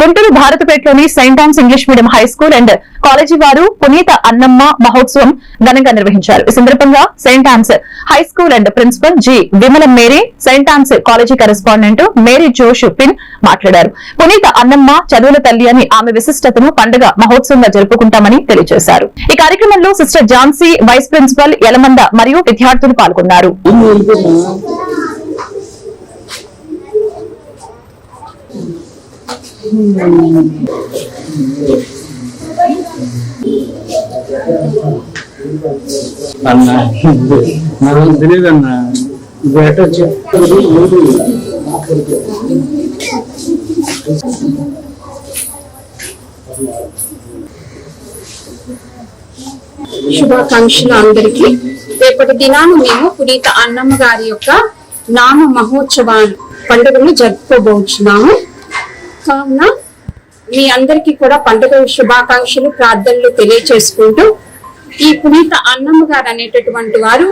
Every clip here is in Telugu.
Guntur భారతపేటలోని saint Ann's English medium high school and college వారు పునీత అన్నమ్మ మహోత్సవం ఘనంగా నిర్వహించారు. ఈ సందర్భంగా saint Ann's high school and principal G Vimala Mary saint Ann's college correspondent Mary Josephine మాట్లాడారు. పునీత అన్నమ్మ చదువుల తల్లి అని ఆమె విశిష్టతను పండుగ మహోత్సవంగా జరుపుకుంటామని తెలియజేశారు. ఈ కార్యక్రమంలో sister Jhansi vice principal Yalamanda మరియు విద్యార్థులు పాల్గొన్నారు. అన్నా నాకు తెలియదన్నా? బయట చెప్తారు శుభాకాంక్షలు అందరికీ. రేపటి దినాన మేము పునీత అన్నమ్మ గారి యొక్క నామ మహోత్సవాలు పండుగను జరుపుకోబోతున్నాము. కావున మీ అందరికీ కూడా పండుగ శుభాకాంక్షలు ప్రార్థనలు తెలియచేసుకుంటూ ఈ పునీత అన్నమ్మ గారు అనేటటువంటి వారు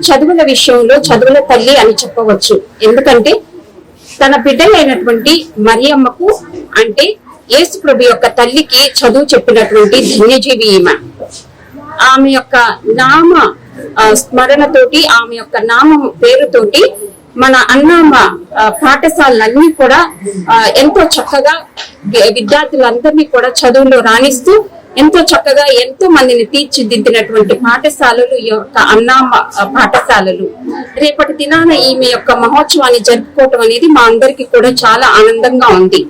చదువుల విషయంలో చదువుల తల్లి అని చెప్పవచ్చు. ఎందుకంటే తన బిడ్డలైనటువంటి మరియమ్మకు అంటే యేసు ప్రభు యొక్క తల్లికి చదువు చెప్పినటువంటి ధన్యజీవి ఈమె. ఆమె యొక్క నామ స్మరణతోటి ఆమె యొక్క నామం పేరుతోటి మన అన్నమ్మ పాఠశాలలన్నీ కూడా ఎంతో చక్కగా విద్యార్థులందరినీ కూడా చదువులో రాణిస్తూ ఎంతో చక్కగా ఎంతో మందిని తీర్చిదిద్దినటువంటి పాఠశాలలు ఈ యొక్క అన్నామ పాఠశాలలు. రేపటి దినాన ఈమె యొక్క మహోత్సవాన్ని జరుపుకోవటం అనేది మా అందరికి కూడా చాలా ఆనందంగా ఉంది.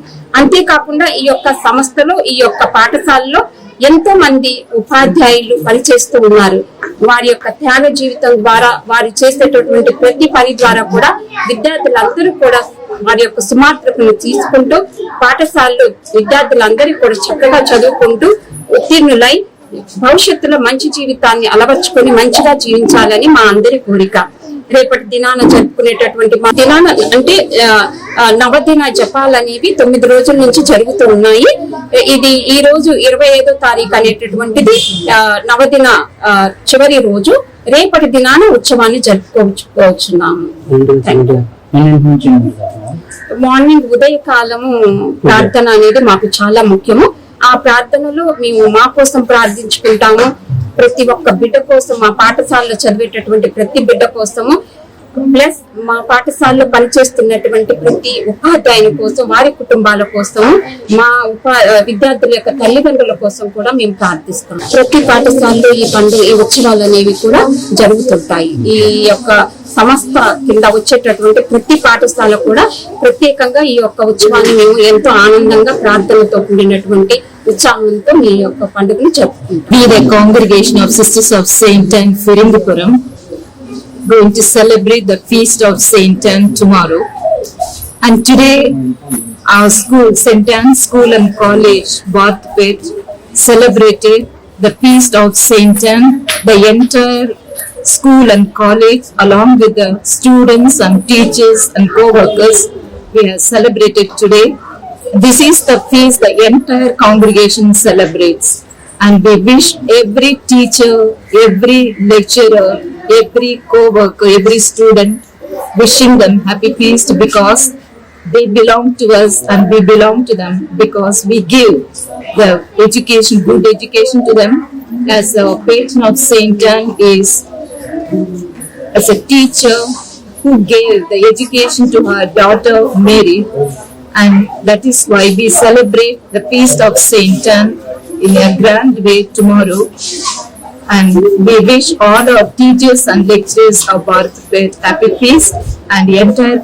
అంతేకాకుండా ఈ యొక్క సంస్థలో ఈ యొక్క పాఠశాలలో ఎంతో మంది ఉపాధ్యాయులు పనిచేస్తూ ఉన్నారు. వారి యొక్క ధ్యాన జీవితం ద్వారా వారు చేసేటటువంటి ప్రతి పని ద్వారా కూడా విద్యార్థులందరూ కూడా వారి యొక్క సుమాత్రకును తీసుకుంటూ పాఠశాలలో విద్యార్థులందరూ కూడా చక్కగా చదువుకుంటూ ఉత్తీర్ణులై భవిష్యత్తులో మంచి జీవితాన్ని అలవర్చుకొని మంచిగా జీవించాలని మా అందరి కోరిక. రేపటి దినాన జరుపుకునేటటువంటి మా దినాన అంటే నవదిన జపాలు అనేవి తొమ్మిది రోజుల నుంచి జరుగుతూ ఉన్నాయి. ఇది ఈ రోజు ఇరవై ఐదో తారీఖు అనేటటువంటిది నవదిన చివరి రోజు. రేపటి దినాన ఉత్సవాన్ని జరుపుకోవచ్చున్నాము. మార్నింగ్ ఉదయ కాలము ప్రార్థన అనేది మాకు చాలా ముఖ్యము. ఆ ప్రార్థనలో మేము మా కోసం ప్రార్థించుకుంటాము. ప్రతి ఒక్క బిడ్డ కోసం మా పాఠశాలలో చదివేటటువంటి ప్రతి బిడ్డ కోసము ప్లస్ మా పాఠశాలలో పనిచేస్తున్నటువంటి ప్రతి ఉపాధ్యాయుని కోసం వారి కుటుంబాల కోసం మా ఉపా విద్యార్థుల యొక్క తల్లిదండ్రుల కోసం కూడా మేము ప్రార్థిస్తాం ప్రతి పాఠశాలలో ఈ పండుగ ఈ ఉత్సవాలు అనేవి కూడా జరుగుతుంటాయి. ఈ యొక్క సంస్థ కింద వచ్చేటటువంటి ప్రతి పాఠశాల కూడా ప్రత్యేకంగా ఈ యొక్క ఉత్సవాన్ని మేము ఎంతో ఆనందంగా ప్రార్థనతో కూడినటువంటి ఉత్సాహంతో ఈ యొక్క పండుగను జరుపుకుంటాం We, the congregation of Sisters of Saint Anne Firindupuram, going to celebrate the feast of Saint Anne tomorrow. And today, our school, Saint Anne School and College, Bharatpet, celebrated the feast of Saint Anne. The entire school and college, along with the students and teachers and co-workers, we have celebrated today. this is the feast the entire congregation celebrates. And we wish every teacher, every lecturer, every co-worker, every student, wishing them happy feast because they belong to us and we belong to them because we give the education, good education to them. As the patron of Saint Anne is as a teacher who gave the education to her daughter Mary, and that is why we celebrate the feast of Saint Anne in a grand way tomorrow. And we wish all our teachers and lecturers of Bharat happy feast and the entire